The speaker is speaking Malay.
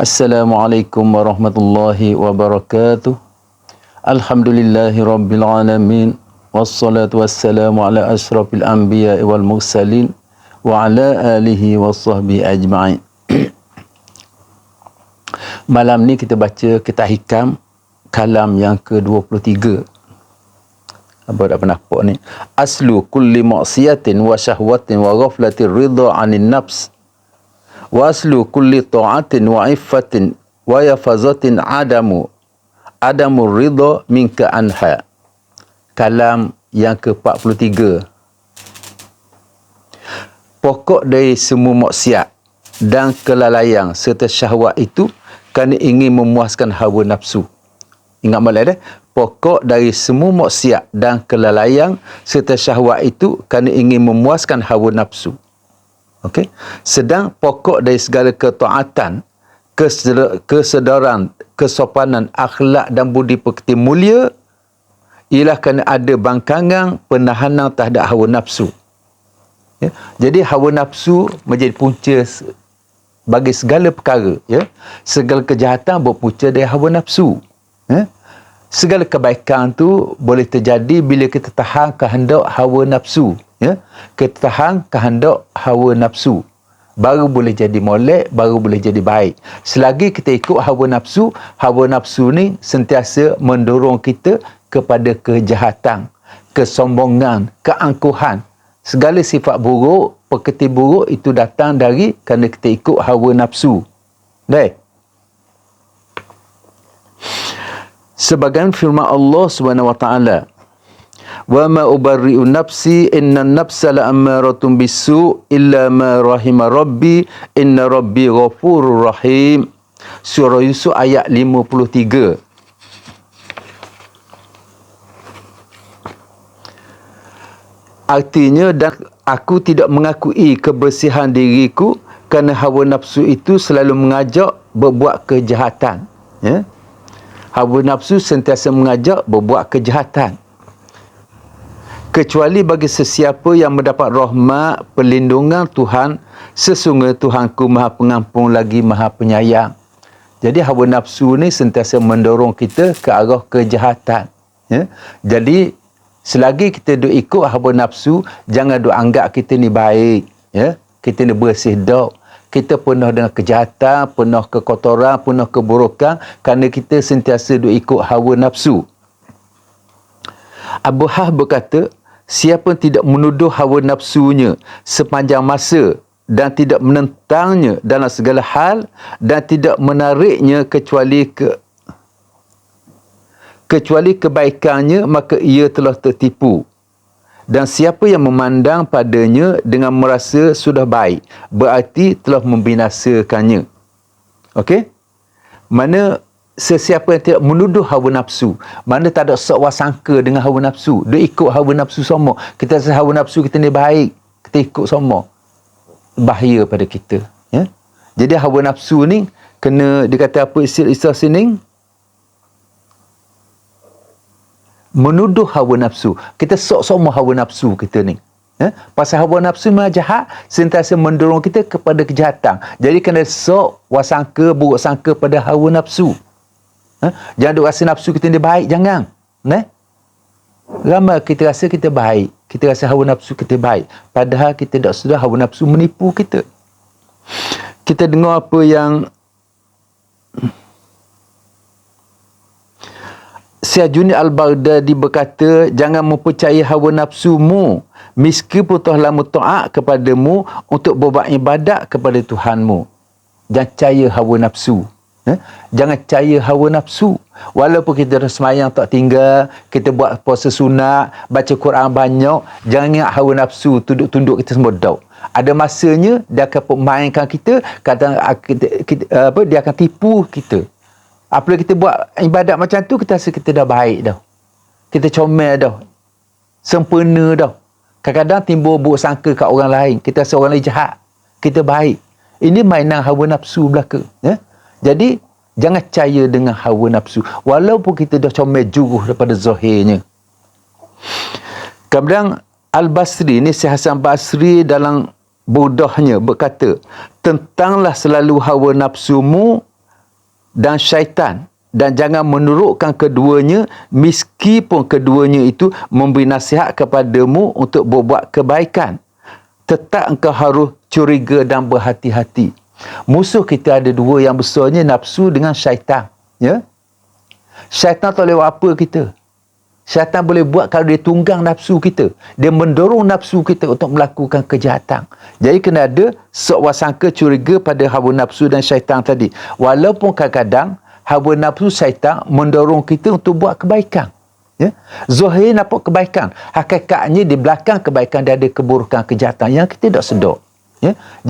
Assalamualaikum warahmatullahi wabarakatuh. Alhamdulillahi rabbil alamin. Wassalatu wassalamu ala ashrafil anbiya wal mursalin wa ala alihi wa sahbihi ajma'in. Malam ni kita baca kitab hikam kalam yang ke-23. Apa dah pernah nampak ni? Aslu kulli maksiatin wa syahwatin wa ghaflatin ridha anin nafs waslu kulli ta'atin wa iffatin wa yafazatin adamu adamu ridha minka anha. Kalam yang ke-43. Pokok dari semua maksiat dan kelalaian serta syahwat itu kerana ingin memuaskan hawa nafsu. Ingat balik dah pokok dari semua maksiat dan kelalaian serta syahwat itu kerana ingin memuaskan hawa nafsu Okey. Sedang pokok dari segala ketaatan, kesedaran, kesopanan, akhlak dan budi pekerti mulia ialah kerana ada bangkangan penahanan terhadap hawa nafsu. Ya. Jadi hawa nafsu menjadi punca bagi segala perkara. Ya. Segala kejahatan berpunca dari hawa nafsu. Ya. Segala kebaikan tu boleh terjadi bila kita tahan kehendak hawa nafsu ya? Ketahan kehendak hawa nafsu. Baru boleh jadi molek baru boleh jadi baik. Selagi kita ikut hawa nafsu hawa nafsu ni sentiasa mendorong kita kepada kejahatan kesombongan keangkuhan. Segala sifat buruk pekerti buruk itu datang dari kerana kita ikut hawa nafsu. Baik. Sebagian firman Allah Subhanahu wa taala wa ma ubarri'u nafsi inna nafsa la ammaratun bisu illa ma rahima rabbi inna rabbi ghafurur rahim. Surah yusuf ayat 53 artinya dan aku tidak mengakui kebersihan diriku kerana hawa nafsu itu selalu mengajak berbuat kejahatan ya. Hawa nafsu sentiasa mengajak berbuat kejahatan kecuali bagi sesiapa yang mendapat rahmat perlindungan Tuhan sesungguhnya Tuhanku maha pengampun lagi maha penyayang jadi hawa nafsu ni sentiasa mendorong kita ke arah kejahatan ya? jadi selagi kita duk ikut hawa nafsu jangan duk anggap kita ni baik ya? kita ni bersih dok kita penuh dengan kejahatan, penuh kekotoran, penuh keburukan kerana kita sentiasa duk ikut hawa nafsu. Abu Hah berkata, siapa tidak menuduh hawa nafsunya sepanjang masa dan tidak menentangnya dalam segala hal dan tidak menariknya kecuali ke kecuali kebaikannya maka ia telah tertipu. Dan siapa yang memandang padanya dengan merasa sudah baik berarti telah membinasakannya. Okey? Mana sesiapa yang tidak menuduh hawa nafsu mana tak ada sewa sangka dengan hawa nafsu dia ikut hawa nafsu semua kita rasa hawa nafsu kita ni baik kita ikut semua bahaya pada kita ya jadi hawa nafsu ni kena dikata apa istilah sini menuduh hawa nafsu kita sok semua hawa nafsu kita ni Ya? Pasal hawa nafsu memang jahat, sentiasa mendorong kita kepada kejahatan. Jadi kena sok wasangka, buruk sangka pada hawa nafsu. Ha? Jangan duk rasa nafsu kita ni baik, jangan. Ne? Ramai kita rasa kita baik. Kita rasa hawa nafsu kita baik. Padahal kita tak sudah hawa nafsu menipu kita. Kita dengar apa yang Syajuni Al-Baghdadi berkata, jangan mempercayai hawa nafsumu meskipun telah lama ta'at kepadamu untuk berbuat ibadat kepada Tuhanmu. Jangan percaya hawa nafsu. Eh? Jangan percaya hawa nafsu. Walaupun kita dah semayang tak tinggal, kita buat puasa sunat, baca Quran banyak, jangan ingat hawa nafsu tunduk-tunduk kita semua dau. Ada masanya dia akan pemainkan kita, kata kita, kita, apa dia akan tipu kita. Apabila kita buat ibadat macam tu, kita rasa kita dah baik dah. Kita comel dah. Sempurna dah. Kadang-kadang timbul buruk sangka kat orang lain. Kita rasa orang lain jahat. Kita baik. Ini mainan hawa nafsu belaka. Ya? Jadi jangan percaya dengan hawa nafsu. Walaupun kita dah comel juruh daripada zahirnya. Kemudian Al-Basri ni si Hasan Basri dalam budahnya berkata, "Tentanglah selalu hawa nafsumu dan syaitan dan jangan menurutkan keduanya meskipun keduanya itu memberi nasihat kepadamu untuk berbuat kebaikan. Tetap engkau harus curiga dan berhati-hati musuh kita ada dua yang besarnya nafsu dengan syaitan ya syaitan tak boleh buat apa kita syaitan boleh buat kalau dia tunggang nafsu kita dia mendorong nafsu kita untuk melakukan kejahatan jadi kena ada sok wasangka curiga pada hawa nafsu dan syaitan tadi walaupun kadang-kadang hawa nafsu syaitan mendorong kita untuk buat kebaikan. Ya? Zahir nampak kebaikan. Hakikatnya di belakang kebaikan dia ada keburukan kejahatan yang kita tidak sedar. Ya?